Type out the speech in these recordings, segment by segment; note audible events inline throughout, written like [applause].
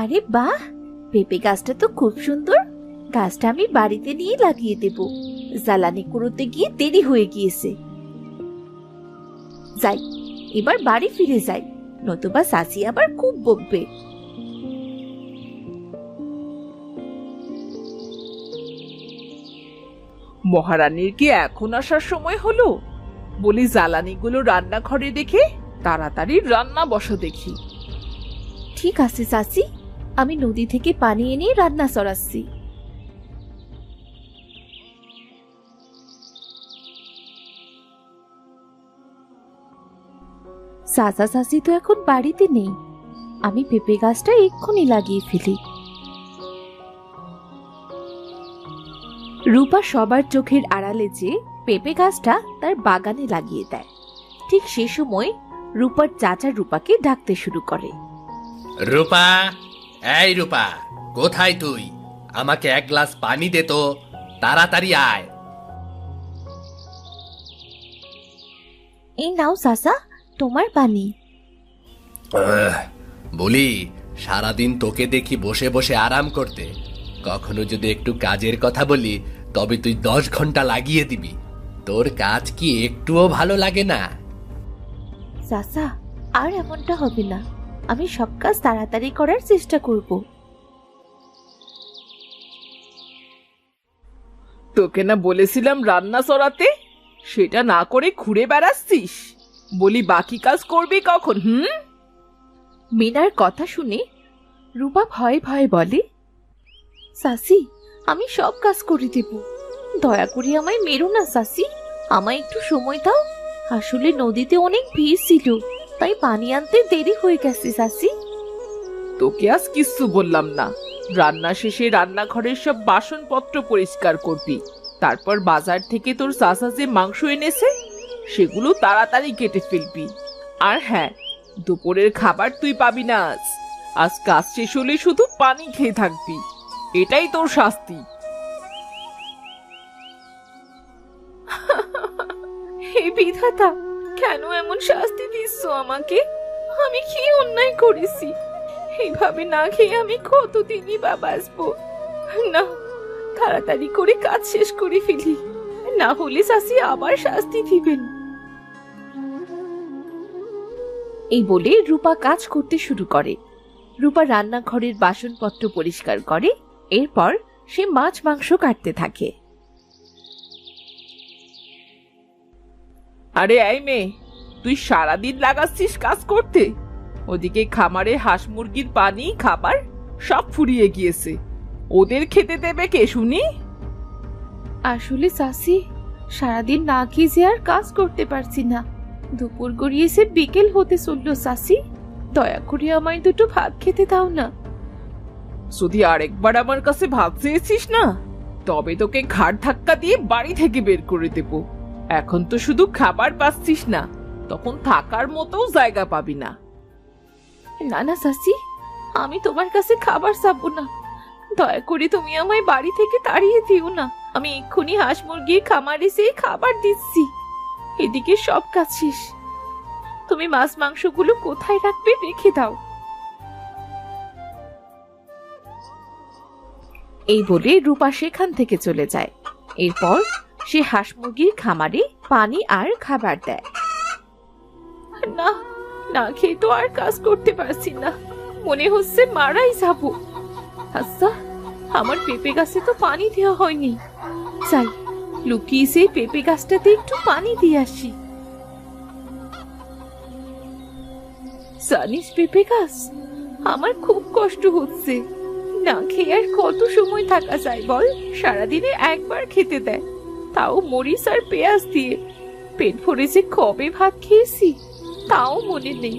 আরে বাহ পেঁপে গাছটা তো খুব সুন্দর। গাছটা আমি বাড়িতে নিয়ে লাগিয়ে দেব। জ্বালানি কুড়োতে গিয়ে দেরি হয়ে গিয়েছে। যাই এবার বাড়ি ফিরে যাই নতুবা সাসি আবার খুব বকবে। মহারানীর কি এখন আসার সময় হলো? বলি জ্বালানিগুলো রান্নাঘরে রেখে তাড়াতাড়ি রান্না বসো দেখি। ঠিক আছে সাসি আমি নদী থেকে পানি এনে রান্না চড়াচ্ছি। সাসা সাসি তো এখন বাড়িতে নেই। আমি পেঁপে গাছটা এক্ষুনি লাগিয়ে ফেলি। রূপা সবার চোখের আড়ালে যে পেঁপে গাছটা তার বাগানে লাগিয়ে দেয়। ঠিক সে সময় রূপার চাচা রূপাকে ডাকতে শুরু করে। রূপা এই রূপা কোথায় তুই? আমাকে এক গ্লাস পানি দে তো তাড়াতাড়ি আয়। এই নাও সাসা তোমার পানি। আহ, বলি সারাদিন তোকে দেখি বসে বসে আরাম করতে। কখনো যদি একটু কাজের কথা বলি তবে তুই দশ ঘণ্টা লাগিয়ে দিবি। তোর কাজ কি একটুও ভালো লাগে না। সাসা আর এমনটা হবে না। আমি সব কাজ তাড়াতাড়ি করার চেষ্টা করব। তোকে না বলেছিলাম রান্না সরাতে? সেটা না করে ঘুরে বেড়াচ্ছিস? বলি বাকি কাজ করবি কখন হুম? মিনার কথা শুনে রূপা ভয়ে ভয়ে বলে সাসি আমি সব কাজ করে দেব। দয়া করে আমায় মেরো না সাসি। আমায় একটু সময় দাও। আসলে নদীতে অনেক ভিড় ছিল। তাই পানি আনতে দেরি হয়ে গেছে সাসি তোকে আজ কিচ্ছু বললাম না। রান্না শেষে রান্নাঘরের সব বাসনপত্র পরিষ্কার করবি। তারপর বাজার থেকে তোর চাচা যে মাংস এনেছে সেগুলো তাড়াতাড়ি কেটে ফেলবি। আর হ্যাঁ দুপুরের খাবার তুই পাবি না আজ। আজ কাজ শেষ হলে শুধু পানি খেয়ে থাকবি। এটাই তোর শাস্তি। [laughs] হে বিধাতা কেন এমন শাস্তি দিচ্ছ আমাকে? আমি কি অন্যায় করেছি? এইভাবে না খেয়ে আমি কতদিনই বা বাঁচবো? না, তাড়াতাড়ি করে কাজ শেষ করে ফেলি। না হলে শাসি আবার শাস্তি দিবেন। এই বলে রূপা কাজ করতে শুরু করে। রূপা রান্নাঘরের বাসনপত্র পরিষ্কার করে, এরপর সে মাছ মাংস কাটতে থাকে। আরে এই মেয়ে তুই সারাদিন লাগাচ্ছিস কাজ করতে? ওদিকে খামারে হাঁস মুরগির পানি খাবার সব ফুরিয়ে গিয়েছে। ওদের খেতে দেবে কে শুনি? আসলে সাসি সারাদিন না খেয়ে যে আর কাজ করতে পারছি না। দুপুর গড়িয়েছে বিকেল হতে চলল সাসি দয়া করে আমায় দুটো ভাত খেতে দাও না। যদি আরেকবার আমার কাছে ভাত চেয়েছিস না তবে তোকে ঘাড় ধাক্কা দিয়ে বাড়ি থেকে বের করে দেব। এখন তো শুধু খাবার পাচ্ছিস না, তখন থাকার মতো জায়গা পাবি না। না না, সাসি, আমি তোমার কাছে খাবার চাবো না। দয়া করে তুমি আমায় বাড়ি থেকে তাড়িয়ে দিও না। আমি এক্ষুনি হাঁস মুরগির খামারে সে খাবার দিচ্ছি। এদিকে সব কাজ শেষ। তুমি মাছ মাংসগুলো কোথায় রাখবে রেখে দাও। এই বলে রূপা সেখান থেকে চলে যায়। এরপর সে হাঁস মুরগির খামারে পানি আর খাবার দেয়। না না খেয়ে তো আর কাজ করতে পারছি না। মনে হচ্ছে মারাই যাব। আচ্ছা আমার পেঁপে গাছে তো পানি দেওয়া হয়নি। যাই লুকিয়ে সেই পেঁপে গাছটাতে একটু পানি দিয়ে আসি। জানিস পেঁপে গাছ, আমার খুব কষ্ট হচ্ছে। না খেয়ে আর কত সময় থাকা যায় বল? সারাদিনে একবার খেতে দেয়। তাও মরিচ আর পেঁয়াজ দিয়ে। পেট ভরে যে কবে ভাত খেয়েছি, তাও মনে নেই।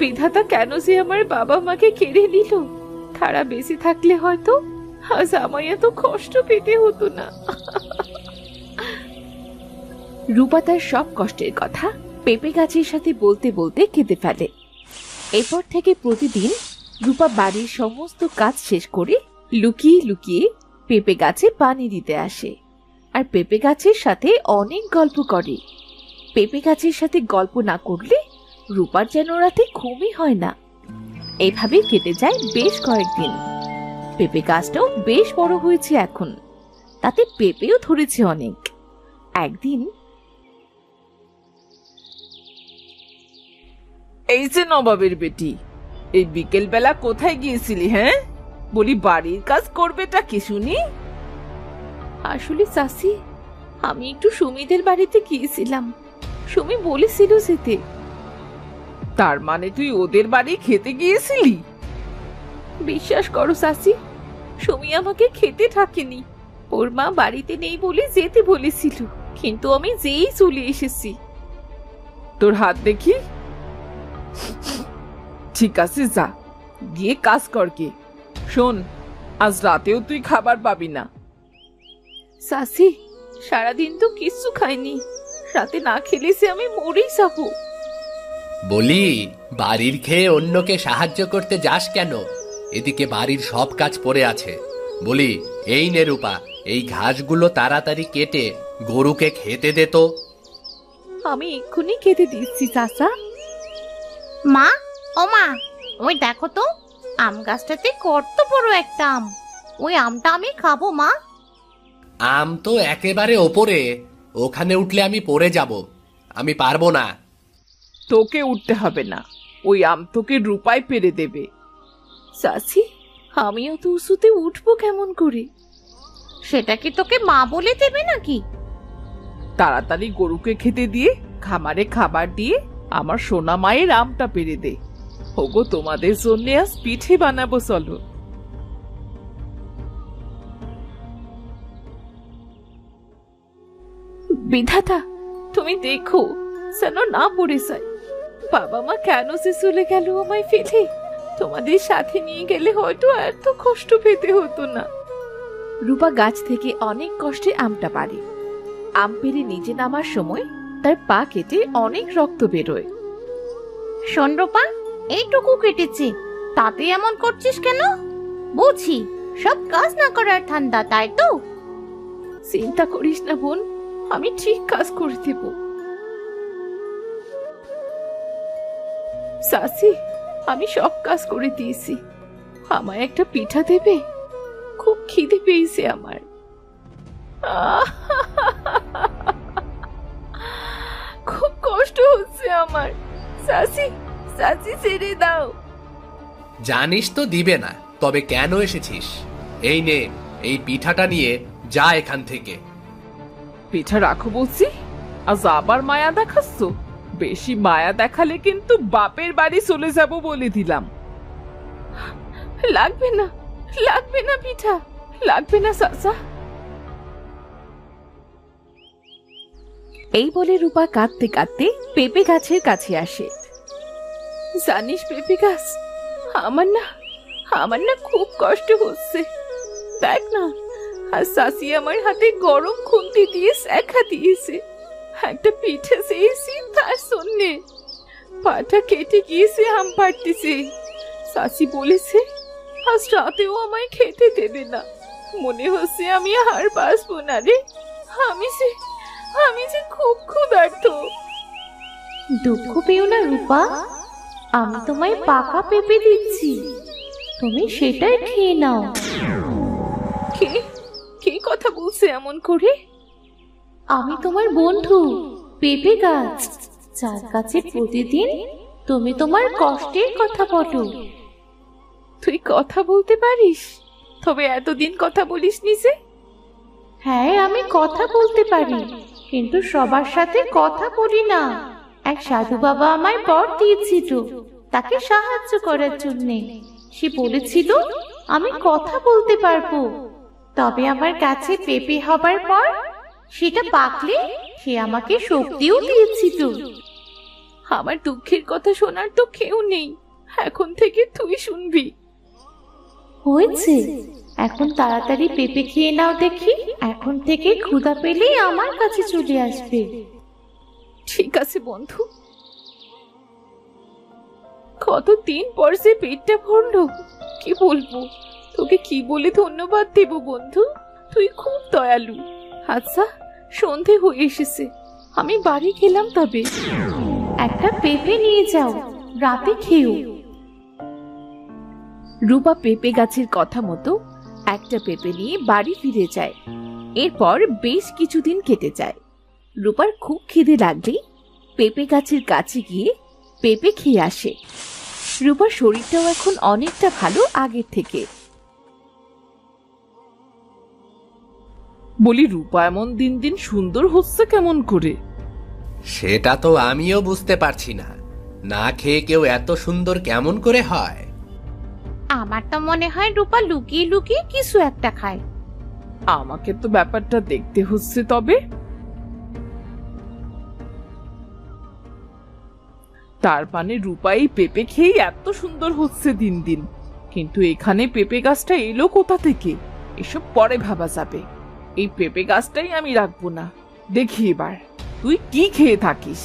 বিধাতা কেন যে আমার বাবা মাকে কেড়ে নিল? তারা বেঁচে থাকলে হয়তো আজ আমায় এত কষ্ট পেতে হতো না। রূপা তার সব কষ্টের কথা পেঁপে গাছের সাথে বলতে বলতে কেঁদে ফেলে। এরপর থেকে প্রতিদিন রূপা বাড়ির সমস্ত কাজ শেষ করে লুকিয়ে লুকিয়ে পেঁপে গাছে পানি দিতে আসে। আর পেঁপে গাছের সাথে অনেক গল্প করে। পেঁপে গাছের সাথে গল্প না করলে রূপার যেন রাতে ঘুমই হয় না। এভাবেই কেটে যায় বেশ কয়েকদিন। পেঁপে গাছটাও বেশ বড় হয়েছে এখন। তাতে পেঁপেও ধরেছে অনেক। একদিন এই যে নবাবের বেটি, এই বিকেল বেলা কোথায় গিয়েছিলি হ্যাঁ? বলি, বাড়ির কাজ করবেটা কি শুনি? আসলে চাষি আমি একটু সুমিদের বাড়িতে গিয়েছিলাম। সুমি বলেছিল যেতে। তার মানে তুই ওদের বাড়ি খেতে গিয়েছিলি? বিশ্বাস করো চাষি সুমি আমাকে খেতে থাকেনি। ওর মা বাড়িতে নেই বলে যেতে বলেছিল কিন্তু আমি যেই চলে এসেছি। তোর হাত দেখি? ঠিক আছে যা। গিয়ে কাজ কর গে। শোন আজ রাতেও তুই খাবার পাবি না। সাসি সারাদিন তো কিচ্ছু খাইনি। রাতে না খেলে সে আমি মরেই যাব। বলি বাড়ির খেয়ে অন্যকে সাহায্য করতে যাস কেন? এদিকে বাড়ির সব কাজ পড়ে আছে। বলি এই নে রূপা এই ঘাসগুলো তাড়াতাড়ি কেটে গরুকে খেতে দে তো। আমি এক্ষুনি খেতে দিচ্ছি চাচা। মা ও মা ওই দেখো তো আম গাছটাতে কত বড় একটা আম। ওই আমটা আমি খাব মা। আম তো একেবারে ওপরে। ওখানে উঠলে আমি পড়ে যাব। আমি পারব না। তোকে উঠতে হবে না। ওই আম তোকে রূপায় পেরে দেবে। চাচি আমিও তো উঁচুতে উঠবো কেমন করে? সেটা কি তোকে মা বলে দেবে নাকি? তাড়াতাড়ি গরুকে খেতে দিয়ে খামারে খাবার দিয়ে আমার সোনা মায়ের আমটা পেরে দে। ওগো তোমাদের জন্য আজ পিঠে বানাবো চলো। বিধাতা তুমি দেখো যেন না পড়ে যায়। বাবা মা কেন সে চলে গেল আমায় ফেলে? তোমাদের সাথে নিয়ে গেলে হয়তো এত কষ্ট পেতে হতো না। রূপা গাছ থেকে অনেক কষ্টে আমটা পারে আম পেরে নিজে নামার সময় তার পা কেটে অনেক রক্ত বেরোয়। শোন রূপা এইটুকু কেটেছে। তাতে এমন করছিস কেন? বুঝি সব কাজ না করার ঠান্ডা তাই তো? চিন্তা করিস না বোন আমি ঠিক কাজ করে দেব। সাসি, আমি সব কাজ করে দিয়েছি। আমায় একটা পিঠা দেবে? খুব খিদে পেয়েছে আমার! খুব কষ্ট হচ্ছে আমার। সাসি সাসি ছেড়ে দাও। জানিস তো দিবে না, তবে কেন এসেছিস? এই নে, এই পিঠাটা নিয়ে যা এখান থেকে। পিঠা রাখো বলছি। আজ আবার মায়া দেখাচ্ছ? বেশি মায়া দেখালে কিন্তু বাপের বাড়ি চলে যাব বলে দিলাম। লাগবে না লাগবে না পিঠা লাগবে না সাসা এই বলে রূপা কাঁদতে কাঁদতে পেঁপে গাছের কাছে আসে। জানিস পেঁপে গাছ আমার না আমার না খুব কষ্ট হচ্ছে। দেখ না আর শাসি আমার হাতে গরম খুন্তি দিয়ে শেখা দিয়েছে। একটা পিঠে চেয়েছি তার শূন্যে পাটা কেটে গিয়েছে, আম পাড়তেছে। শাসি বলেছে, আজ রাতেও আমায় খেতে দেবে না। মনে হচ্ছে আমি আর বাঁচবো না রে। আমি যে আমি যে খুব ক্ষুধার্ত। দুঃখ পেও না, রূপা। আমি তোমায় পাকা পেঁপে দিচ্ছি। তুমি সেটাই খেয়ে নাও। কথা বলছে এমন করে? আমি তোমার বন্ধু পেঁপে গাছ। যার কাছে প্রতিদিন তুমি তোমার কষ্টের কথা বলো। তুই কথা বলতে পারিস? তবে এতদিন কথা বলিস নি যে? হ্যাঁ আমি কথা বলতে পারি কিন্তু সবার সাথে কথা বলি না। এক সাধু বাবা আমায় বর দিয়েছিল তাকে সাহায্য করার জন্যে। সে বলেছিল আমি কথা বলতে পারব। তবে আমার কাছে পেঁপে হবার পর সেটা পাকলে সে আমাকে শক্তিও দিয়েছিল আমার দুঃখের কথা শোনার তো কেউ নেই। এখন থেকে তুই শুনবি। হয়েছে। এখন তাড়াতাড়ি পেঁপে খেয়ে নাও দেখি। এখন থেকে ক্ষুধা পেলেই আমার কাছে চলে আসবে। ঠিক আছে বন্ধু। কতদিন পর সে পেটটা ভরলো কি বলব? তোকে কি বলে ধন্যবাদ দেব, বন্ধু? তুই খুব দয়ালু। আচ্ছা সন্ধে হয়ে এসেছে। আমি বাড়ি গেলাম তবে। একটা পেঁপে নিয়ে যাও, রাতে খেও। রূপা পেঁপে গাছের কথা মতো একটা পেঁপে নিয়ে বাড়ি ফিরে যায়। এরপর বেশ কিছুদিন কেটে যায়। রূপার খুব খিদে লাগলে পেঁপে গাছের কাছে গিয়ে পেঁপে খেয়ে আসে। রূপার শরীরটাও এখন অনেকটা ভালো আগের থেকে। বলি রূপা এমন দিন দিন সুন্দর হচ্ছে কেমন করে? সেটা তো আমিও বুঝতে পারছি না। না খেয়ে কেউ এত সুন্দর কেমন করে হয়? আমার তো মনে হয় রূপা লুকিয়ে লুকিয়ে কিছু একটা খায়। আমাকে তো ব্যাপারটা দেখতে হচ্ছে তবে। তার মানে রূপাই পেঁপে খেয়েই এত সুন্দর হচ্ছে দিন দিন। কিন্তু এখানে পেঁপে গাছটা এলো কোথা থেকে? এসব পরে ভাবা যাবে। এই পেঁপে গাছটাই আমি রাখব না। দেখি এবার তুই কি খেয়ে থাকিস?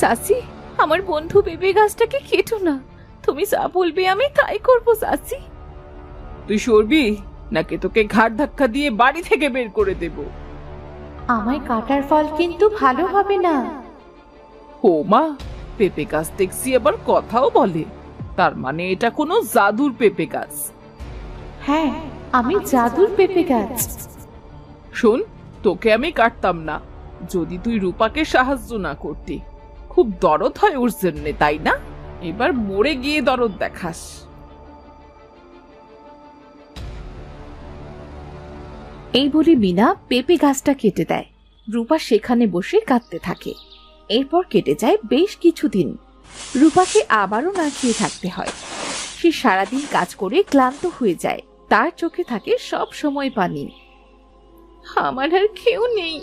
সাসি আমার বন্ধু পেঁপে গাছটাকে কেটো না। তুমি যা বলবে আমি তাই করব সাসি। তুই সরবি নাকি তোকে ঘাট ধাক্কা দিয়ে বাড়ি থেকে বের করে দেবো? আমায় কাটার ফল কিন্তু ভালো হবে না। ও মা পেঁপে গাছ দেখছি আবার কথাও বলে। তার মানে এটা কোনো জাদুর পেঁপে গাছ। হ্যাঁ আমি জাদুর পেঁপে গাছ। শোন তোকে আমি কাটতাম না। যদি তুই রূপাকে সাহায্য না করতি খুব দরদ হয় ওর জন্যে তাই না? এবার মরে গিয়ে দরদ দেখাস। এই বলে মিনা পেঁপে গাছটা কেটে দেয়। রূপা সেখানে বসে কাঁদতে থাকে। এরপর কেটে যায় বেশ কিছুদিন। রূপাকে আবারও না খেয়ে থাকতে হয়। সে সারাদিন কাজ করে ক্লান্ত হয়ে যায়। তার চোখে থাকে সব সময় পানি। আমার আর কেউ নেই।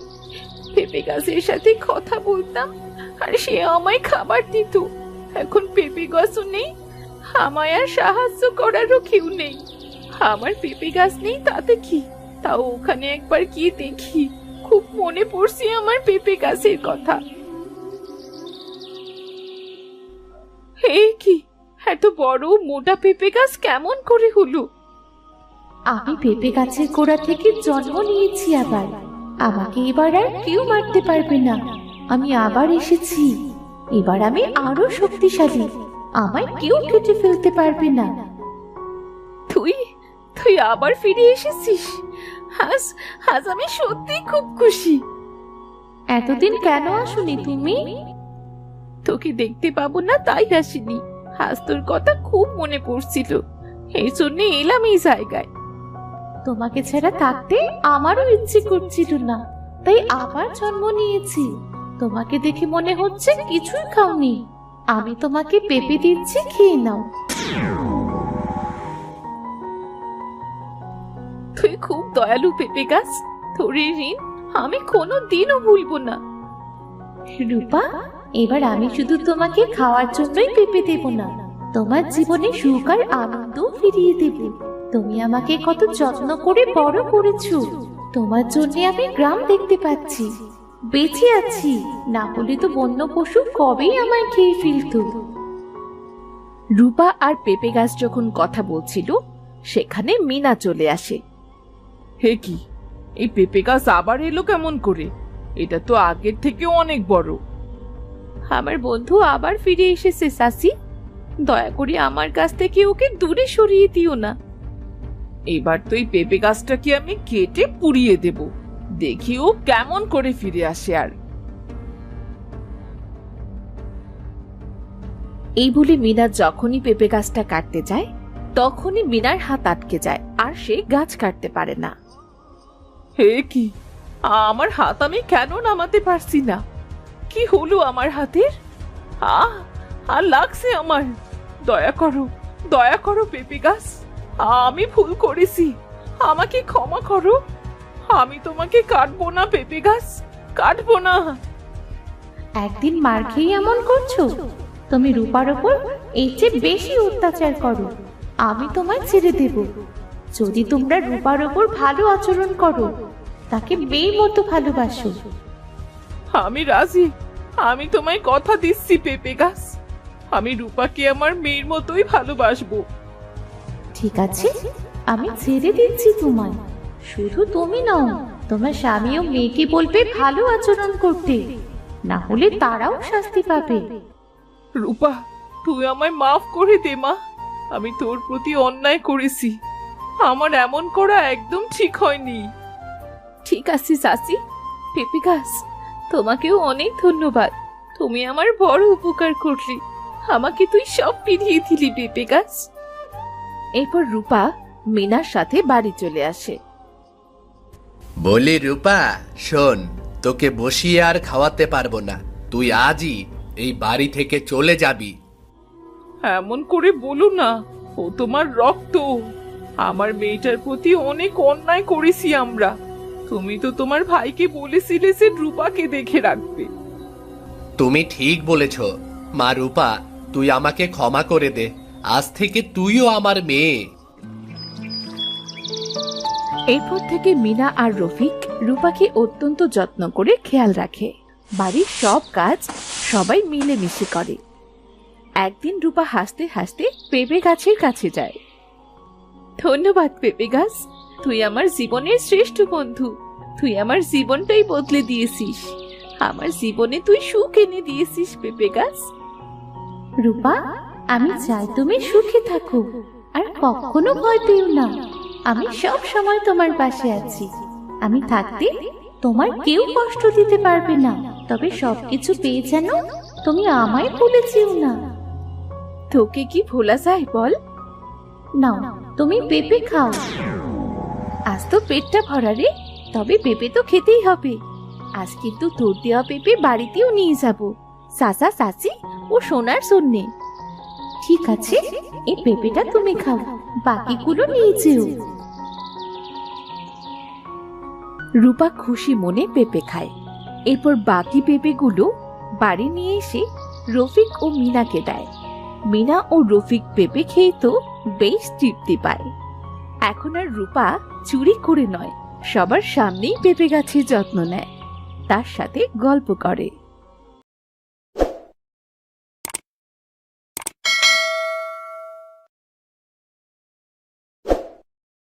পেঁপে গাছের সাথে কথা বলতাম, আর সে আমায় খাবার দিত। এখন পেঁপে গাছও নেই, আমায় আর সাহায্য করারও কেউ নেই। আমার পেঁপে গাছ নেই, তাতে কি? তাও ওখানে একবার গিয়ে দেখি। খুব মনে পড়ছে আমার পেঁপে গাছের কথা। হে কি? এত বড় মোটা পেঁপে গাছ কেমন করে হলো? আমি পেঁপে গাছের গোড়া থেকে জন্ম নিয়েছি আবার। আমাকে এবার আর কেউ মারতে পারবে না। আমি আবার এসেছি। এবার আমি আরও শক্তিশালী। আমায় কেউ কেটে ফেলতে পারবে না। তুই তুই আবার ফিরে এসেছিস? আজ আজ আমি সত্যি খুব খুশি। এতদিন কেন আসুনি তুমি? তোকে দেখতে পাবো না, তাই আসিনি। আজ তোর কথা খুব মনে পড়ছিল। এই জন্য এলাম এই জায়গায়। তোমাকে ছাড়া থাকতে আমারও ইচ্ছে করছিল না, তাই আবার জন্ম নিয়েছি। তোমাকে দেখে মনে হচ্ছে কিছুই খাওনি। আমি তোমাকে পেপে দিচ্ছি, খেয়ে নাও। তুই খুব দয়ালু পেঁপে গাছ, তোর ঋণ আমি কোনো দিনও ভুলবো না। রূপা এবার আমি শুধু তোমাকে খাওয়ার জন্যই পেঁপে দেব না, তোমার জীবনে সুখ আর আনন্দ ফিরিয়ে দেব। তুমি আমাকে কত যত্ন করে বড় করেছ, তোমার জন্য আমি গ্রাম দেখতে পাচ্ছি। বেঁচে আছি, না হলে তো বন্য পশু কবেই আমায় খেয়ে ফেলতো। রূপা আর পেঁপে গাছ যখন কথা বলছিল, সেখানে মিনা চলে আসে। হে কি, এই পেঁপে গাছ আবার এলো কেমন করে? এটা তো আগের থেকে অনেক বড়। আমার বন্ধু আবার ফিরে এসেছে, সাসি। দয়া করে আমার কাছ থেকে ওকে দূরে সরিয়ে দিও না। এবার তো এই পেঁপে গাছটাকে আমি কেটে পুড়িয়ে দেব। দেখি ও কেমন করে ফিরে আসে আর। এই বলে মিনা যখনই পেঁপে গাছটা কাটতে যায়, তখনই মিনার হাত আটকে যায় আর সে গাছ কাটতে পারে না। হে কি? আমার হাত আমি কেন নামাতে পারছি না? কি হলো আমার হাতের? আহ, আর লাগছে আমার। দয়া করো দয়া করো, পেঁপে গাছ। আমি ভুল করেছি। আমাকে ক্ষমা করো। আমি তোমাকে কাটবো না, পেঁপে গাছ। কাটবো না। একদিন মার খেয়ে এমন করছ? তুমি রূপার ওপর এর চেয়ে বেশি অত্যাচার করো। আমি তোমায় ছেড়ে দেব। যদি তোমরা রূপার ওপর ভালো আচরণ করো, তাকে মেয়ের মতো ভালোবাসো। আমি রাজি। আমি তোমায় কথা দিচ্ছি পেঁপে গাছ। আমি রূপাকে আমার মেয়ের মতোই ভালোবাসবো। ঠিক আছে আমি ছেড়ে দিচ্ছি তোমায়। শুধু তুমি নও তোমার স্বামী ও মেয়েকে বলবে ভালো আচরণ করতে। না হলে তারাও শাস্তি পাবে। রূপা তুই আমায় মাফ করে দে মা। আমি তোর প্রতি অন্যায় করেছি। আমার এমন করা একদম ঠিক হয়নি। ঠিক আছে চাচি। পেঁপে গাছ তোমাকেও অনেক ধন্যবাদ। তুমি আমার বড় উপকার করলি। আমাকে তুই সব ফিরিয়ে দিলি পেঁপে গাছ। এরপর রূপা মিনার সাথে বাড়ি চলে আসে। বলি রূপা শোন তোকে বসিয়ে আর খাওয়াতে পারব না। তুই আজই এই বাড়ি থেকে চলে যাবি। এমন করে বলো না ও তোমার রক্ত। আমার মেয়েটার প্রতি অনেক অন্যায় করেছি আমরা। তুমি তো তোমার ভাইকে বলেছিলে যে রূপাকে দেখে রাখবে। তুমি ঠিক বলেছ। মা রূপা তুই আমাকে ক্ষমা করে দে। আজ থেকে তুইও আমার মেয়ে। এরপর থেকে মিনা আর রফিক রূপাকে অত্যন্ত যত্ন করে খেয়াল রাখে। বাড়ির সব কাজ সবাই মিলেমিশে করে। একদিন রূপা হাসতে হাসতে পেঁপে গাছের কাছে যায়। ধন্যবাদ পেঁপে গাছ। তুই আমার জীবনের শ্রেষ্ঠ বন্ধু। তুই আমার জীবনটাই বদলে দিয়েছিস। আমার জীবনে তুই সুখ এনে দিয়েছিস, পেঁপে গাছ। রূপা, আমি চাই তুমি সুখে থাকো, আর কখনো ভয় পেও না। আমি সব সময় তোমার পাশে আছি। আমি থাকতে তোমার কেউ কষ্ট দিতে পারবে না। তবে সবকিছু পেয়ে যেন তুমি আমায় ভুলে যেও না। তোকে কি ভোলা যায় বল? নাও, তুমি পেঁপে খাও। আজ তো পেটটা ভরা রে, তবে পেঁপে তো খেতেই হবে। আজ কিন্তু তোর দেওয়া পেঁপে বাড়িতেও নিয়ে যাব। চাচা চাচি ও সোনার জন্যে ঠিক আছে, এই পেঁপেটা তুমি খাও, বাকিগুলো নিয়ে যেও। রূপা খুশি মনে পেঁপে খায়। এরপর বাকি পেঁপেগুলো বাড়ি নিয়ে এসে রফিক ও মিনাকে দেয়। মিনা ও রফিক পেঁপে খেয়ে তো বেশ তৃপ্তি পায়। এখন আর রূপা চুরি করে নয় সবার সামনেই পেঁপে গাছের যত্ন নেয়। তার সাথে গল্প করে।